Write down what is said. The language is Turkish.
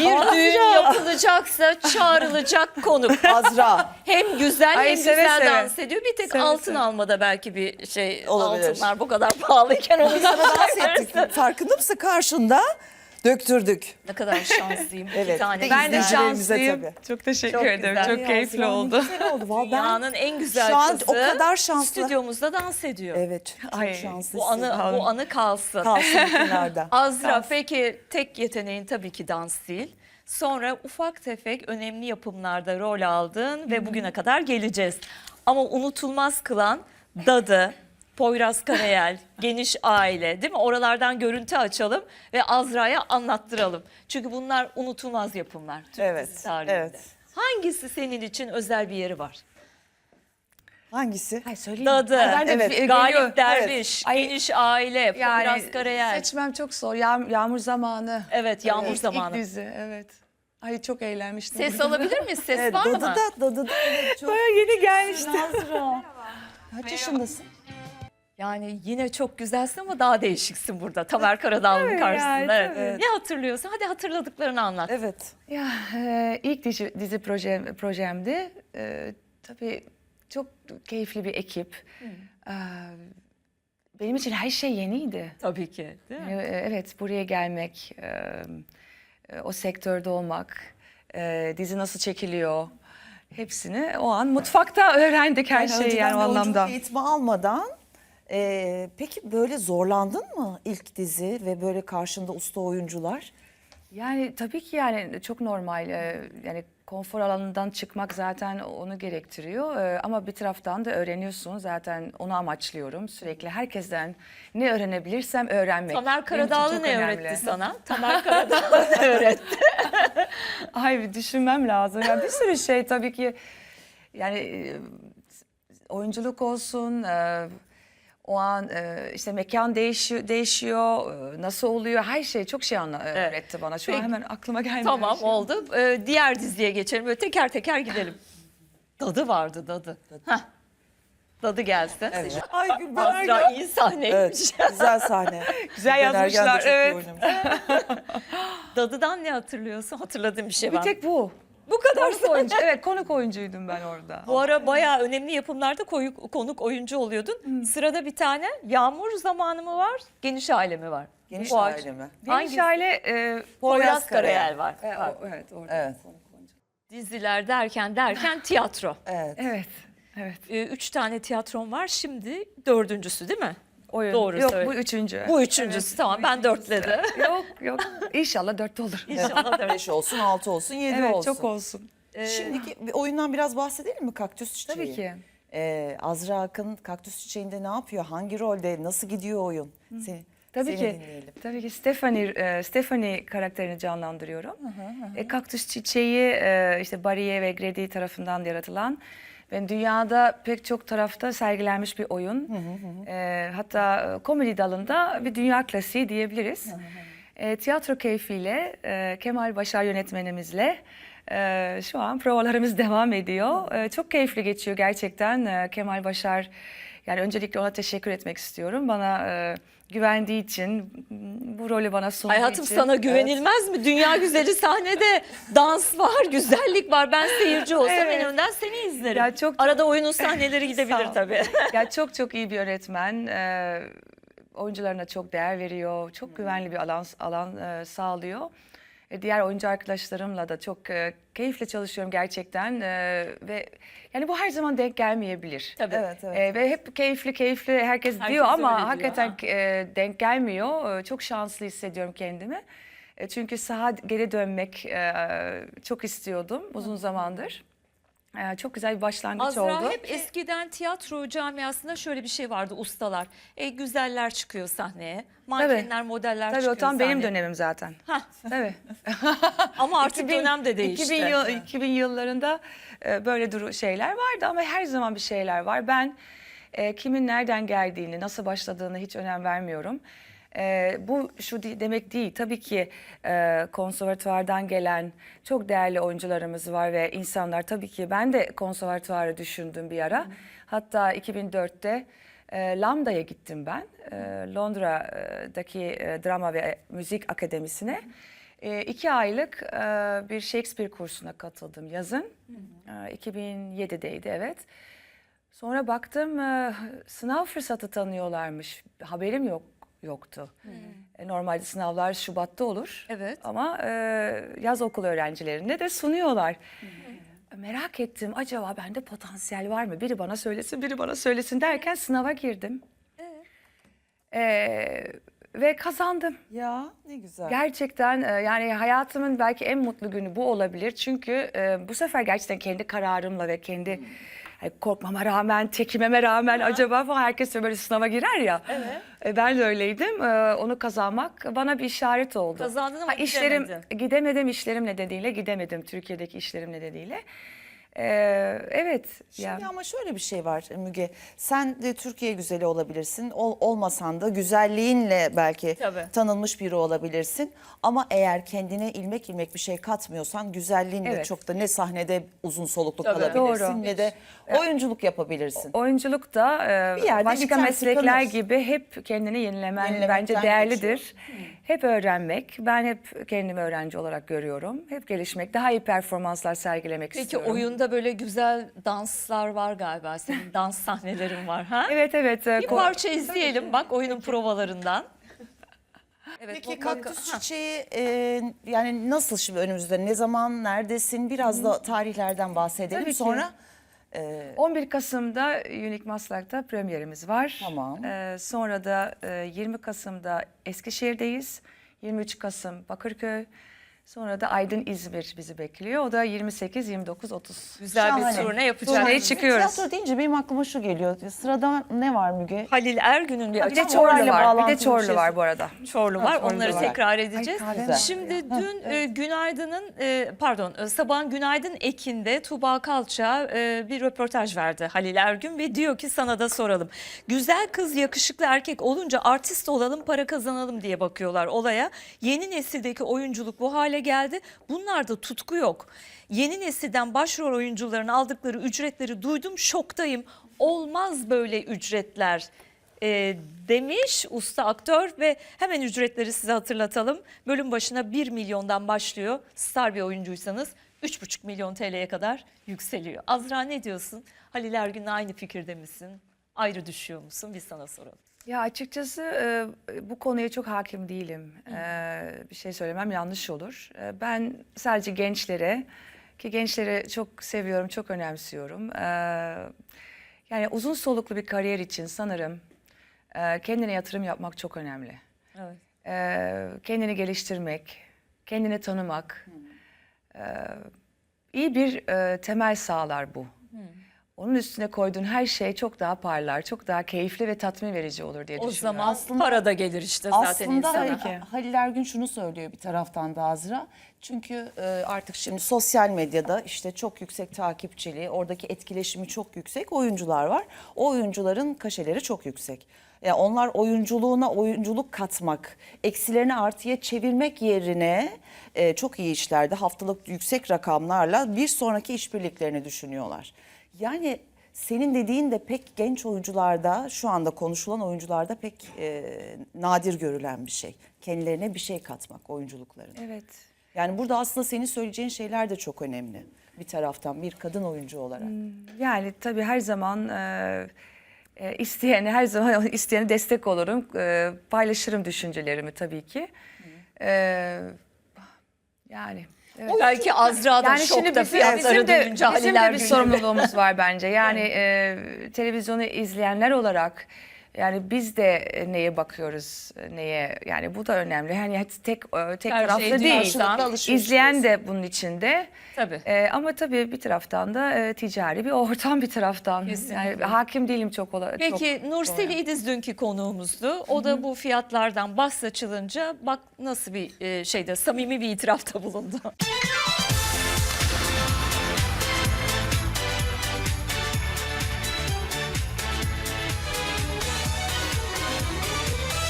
Bir düğün yapılacaksa çağrılacak konuk. Azra. Hem güzel Ay, hem seve güzel seve. dans ediyor. Bir tek Seve altın seve. almada belki bir şey Olabilir. altınlar bu kadar pahalıyken onu Sana dans ettik. Farkında mısın karşında? Döktürdük. Ne kadar şanslıyım. İki Evet. tane Ben de şanslıyım. tabii. Çok teşekkür Çok ederim. güzel. Çok keyifli oldu. ne Güzel oldu. Vallahi Dünyanın en güzel Şu an kızı o kadar şanslı. stüdyomuzda dans ediyor. Evet. Çok Ay, şanslısın. Bu anı bu anı kalsın. Kalsın kenarda. Azra peki tek yeteneğin tabii ki dans değil. Sonra ufak tefek önemli yapımlarda rol aldın ve bugüne kadar geleceğiz. Ama unutulmaz kılan Dadı, Poyraz Karayel, Geniş Aile değil mi? Oralardan görüntü açalım ve Azra'ya anlattıralım. Çünkü bunlar unutulmaz yapımlar Türk Evet, dizisi tarihinde. evet. Hangisi senin için özel bir yeri var? Hangisi? Ay söyleyeyim. Dadı, Ay, ben de Evet. Galip. Derviş, Ay, Geniş Aile, Yani Poyraz Karayel. seçmem çok zor. Yağ- yağmur zamanı. Evet, Yağmur İlk- Zamanı. İlk dizi evet. Ay çok eğlenmiştim. Ses alabilir miyiz? Ses Evet, var mı? Dadı'da, Dadı'da evet, çok Baya yeni gelmişti. Azra. Kaç yaşındasın? Yani yine çok güzelsin ama daha değişiksin burada. Tamer Karadağlı'nın Tabii karşısında. yani, evet. Ne hatırlıyorsun? Hadi hatırladıklarını anlat. Evet. Ya e, ilk dizi, dizi projem, projemdi. E, tabii çok keyifli bir ekip. E, benim için her şey yeniydi. Tabii ki. Değil mi? E, Evet, buraya gelmek, e, e, o sektörde olmak, e, dizi nasıl çekiliyor, hepsini o an mutfakta öğrendik her şeyi önceden yani o anlamda. eğitimi almadan e, peki böyle zorlandın mı ilk dizi ve böyle karşında usta oyuncular? Yani tabii ki yani çok normal. e, Yani konfor alanından çıkmak zaten onu gerektiriyor. E, Ama bir taraftan da öğreniyorsun. Zaten onu amaçlıyorum sürekli. Herkesten ne öğrenebilirsem öğrenmek. Tamer Benim için Karadağlı çok ne önemli. öğretti sana? Tamer Karadağlı ne öğretti? Ay bir düşünmem lazım. Yani bir sürü şey tabii ki yani e, oyunculuk olsun, e, o an e, işte mekan değişiyor, değişiyor, e, nasıl oluyor her şey çok şey anla, öğretti bana. Şu an Peki. hemen aklıma gelmiyor. tamam şey. oldu. Ee, diğer diziye geçelim. Böyle teker teker gidelim. Dadı vardı dadı. Heh. Dadı gelsin. Ay Gülben Azra iyi sahneymiş. Evet, güzel sahne. Güzel Gülben Ergen de yazmışlar, çok iyi evet. oynamış. Dadı'dan ne hatırlıyorsun? Hatırladığım bir şey Bir var. tek bu. Bu kadar Konuk oyuncu. Evet konuk oyuncuydum ben orada. Bu ara bayağı önemli yapımlarda koyu, konuk oyuncu oluyordun. Sırada bir tane Yağmur zamanı mı var? Geniş aile mi var? Geniş Bu aile mi? Hangisi? Geniş aile e, Poyraz Karayel var. e, o- evet orada. Evet. Diziler derken derken tiyatro. Evet. Evet. Evet. Ee, üç tane tiyatron var. Şimdi dördüncüsü değil mi? Oyun. Doğru Yok söyle. bu üçüncü. Bu üçüncüsü. tamam ben dörtledim. yok yok. İnşallah dörtte olur. İnşallah dört. Beş olsun, altı olsun, yedi Evet olsun. çok olsun. Şimdiki bir oyundan biraz bahsedelim mi Kaktüs Çiçeği? Tabii ki. Ee, Azra Akın Kaktüs Çiçeği'nde ne yapıyor? Hangi rolde? Nasıl gidiyor oyun? Seni, Tabii seni ki. dinleyelim. Tabii ki Stephanie, e, Stephanie karakterini canlandırıyorum. E, kaktüs çiçeği e, işte Bariye ve Grady tarafından yaratılan ve dünyada pek çok tarafta sergilenmiş bir oyun. E, hatta e, komedi dalında bir dünya klasiği diyebiliriz. E, tiyatro keyfiyle e, Kemal Başar yönetmenimizle e, şu an provalarımız devam ediyor. E, çok keyifli geçiyor gerçekten. E, Kemal Başar yani öncelikle ona teşekkür etmek istiyorum. Bana e, güvendiği için, bu rolü bana sunduğu Hayatım için. sana güvenilmez mi? Dünya güzeli sahnede dans var, güzellik var. Ben seyirci olsam en Evet. önden seni izlerim. Ya çok- Arada oyunun sahneleri gidebilir Sağ ol. tabii. ya çok çok iyi bir öğretmen. E, oyuncularına çok değer veriyor. Çok güvenli bir alan alan e, sağlıyor. E, diğer oyuncu arkadaşlarımla da çok e, keyifle çalışıyorum gerçekten E, ve yani bu her zaman denk gelmeyebilir. Tabii. Evet, evet. E, ve hep keyifli keyifli herkes, Herkes diyor ama diyor, hakikaten ha. e, denk gelmiyor. E, çok şanslı hissediyorum kendimi. E, çünkü sağa geri dönmek e, çok istiyordum uzun zamandır. E, çok güzel bir başlangıç Azra oldu. hep eskiden tiyatro camiasında şöyle bir şey vardı ustalar. E, güzeller çıkıyor sahneye. Mankenler, modeller Tabii çıkıyor o tam benim sahneye. dönemim zaten. Hah, Tabii. ama artık 2000 dönem de değişti. 2000, yıl, 2000 yıllarında e, böyle duru şeyler vardı ama her zaman bir şeyler var. Ben e, kimin nereden geldiğini, nasıl başladığını hiç önem vermiyorum. E, bu şu de- demek değil. Tabii ki e, konservatuvardan gelen çok değerli oyuncularımız var ve insanlar tabii ki ben de konservatuvarı düşündüm bir ara. Hatta 2004'te e, Lambda'ya gittim ben. E, Londra'daki e, Drama ve Müzik Akademisi'ne. E, iki aylık e, bir Shakespeare kursuna katıldım yazın. E, 2007'deydi evet. Sonra baktım e, sınav fırsatı tanıyorlarmış. Haberim yok yoktu. E, Normalde sınavlar Şubat'ta olur. Evet. Ama e, yaz okul öğrencilerinde de sunuyorlar. Merak ettim acaba bende potansiyel var mı? Biri bana söylesin, biri bana söylesin derken sınava girdim. E, ve kazandım. Ya ne güzel. Gerçekten e, yani hayatımın belki en mutlu günü bu olabilir. Çünkü e, bu sefer gerçekten kendi kararımla ve kendi korkmama rağmen, çekinmeme rağmen acaba falan herkes böyle sınava girer ya. E, ben de öyleydim. E, onu kazanmak bana bir işaret oldu. Kazandın ama işlerim, gidemedin. Gidemedim işlerim nedeniyle gidemedim. Türkiye'deki işlerim nedeniyle. E, evet. Şimdi yani. ama şöyle bir şey var Müge. Sen de Türkiye güzeli olabilirsin. Ol, olmasan da güzelliğinle belki Tabii. tanınmış biri olabilirsin. Ama eğer kendine ilmek ilmek bir şey katmıyorsan güzelliğinle Evet. çok da ne sahnede uzun soluklu Tabii. kalabilirsin Doğru. ne de oyunculuk yapabilirsin. Oyunculuk da e, başka meslekler tıkanır. gibi hep kendini yenilemen Yenilemekten bence geçiyor. Hep öğrenmek. Ben hep kendimi öğrenci olarak görüyorum. Hep gelişmek, daha iyi performanslar sergilemek Peki istiyorum. oyunda böyle güzel danslar var galiba. Senin dans sahnelerin var ha? Evet evet. e, Bir ko- parça izleyelim bak oyunun provalarından. Evet, Peki kaktüs Ha. çiçeği e, yani nasıl şimdi önümüzde? Ne zaman, neredesin? Biraz da tarihlerden bahsedelim. Tabii ki. Sonra e, 11 Kasım'da Unique Maslak'ta premierimiz var. Tamam. E, sonra da e, 20 Kasım'da Eskişehir'deyiz. 23 Kasım Bakırköy. Sonra da Aydın İzmir bizi bekliyor. O da 28, 29, 30. Güzel Şahane. bir turne yapacağız. Turneye çıkıyoruz. Tiyatro deyince benim aklıma şu geliyor. Sırada ne var Müge? Halil Ergün'ün bir Bir de Çorlu var. Bir de Çorlu şey var bu arada. Çorlu var. Çorlu Onları var. tekrar edeceğiz. Ay, güzel. Şimdi dün e, Günaydın'ın e, pardon e, Sabahın Günaydın ekinde Tuğba Kalça e, bir röportaj verdi Halil Ergün ve diyor ki sana da soralım. Güzel kız yakışıklı erkek olunca artist olalım para kazanalım diye bakıyorlar olaya. Yeni nesildeki oyunculuk bu hale geldi. Bunlarda tutku yok. Yeni nesilden başrol oyuncuların aldıkları ücretleri duydum şoktayım. Olmaz böyle ücretler e, demiş usta aktör ve hemen ücretleri size hatırlatalım. Bölüm başına 1 milyondan başlıyor. Star bir oyuncuysanız 3,5 milyon TL'ye kadar yükseliyor. Azra ne diyorsun? Halil Ergün'le aynı fikirde misin? Ayrı düşüyor musun? Biz sana soralım. Ya açıkçası e, bu konuya çok hakim değilim. E, bir şey söylemem yanlış olur. E, ben sadece gençlere ki gençleri çok seviyorum, çok önemsiyorum. E, yani uzun soluklu bir kariyer için sanırım e, kendine yatırım yapmak çok önemli. Evet. E, kendini geliştirmek, kendini tanımak e, iyi bir e, temel sağlar bu. Onun üstüne koyduğun her şey çok daha parlar, çok daha keyifli ve tatmin verici olur diye O düşünüyorum. zaman para da gelir işte zaten Aslında insana. Ki. Halil Ergün şunu söylüyor bir taraftan da Azra. Çünkü e, artık şimdi sosyal medyada işte çok yüksek takipçiliği, oradaki etkileşimi çok yüksek oyuncular var. O oyuncuların kaşeleri çok yüksek. Yani onlar oyunculuğuna oyunculuk katmak, eksilerini artıya çevirmek yerine e, çok iyi işlerde haftalık yüksek rakamlarla bir sonraki işbirliklerini düşünüyorlar. Yani senin dediğin de pek genç oyuncularda, şu anda konuşulan oyuncularda pek e, nadir görülen bir şey. Kendilerine bir şey katmak oyunculuklarına. Evet. Yani burada aslında senin söyleyeceğin şeyler de çok önemli. Bir taraftan bir kadın oyuncu olarak. Yani tabii her zaman e, e, isteyene her zaman isteyene destek olurum. E, paylaşırım düşüncelerimi tabii ki. E, yani evet. Belki Azra da Yani şokta bizim, fiyatları bizim de, duyunca bizim de bir sorumluluğumuz var bence. Yani e, televizyonu izleyenler olarak yani biz de neye bakıyoruz, neye yani bu da önemli. Yani tek e, tek Her taraflı şey değil. İzleyen de bunun içinde. Tabii. E, ama tabii bir taraftan da e, ticari bir ortam bir taraftan. Kesinlikle. Yani hakim değilim çok ola. Peki çok Nursel. İdiz dünkü konuğumuzdu. O da bu fiyatlardan bahs açılınca bak nasıl bir e, şeyde samimi bir itirafta bulundu.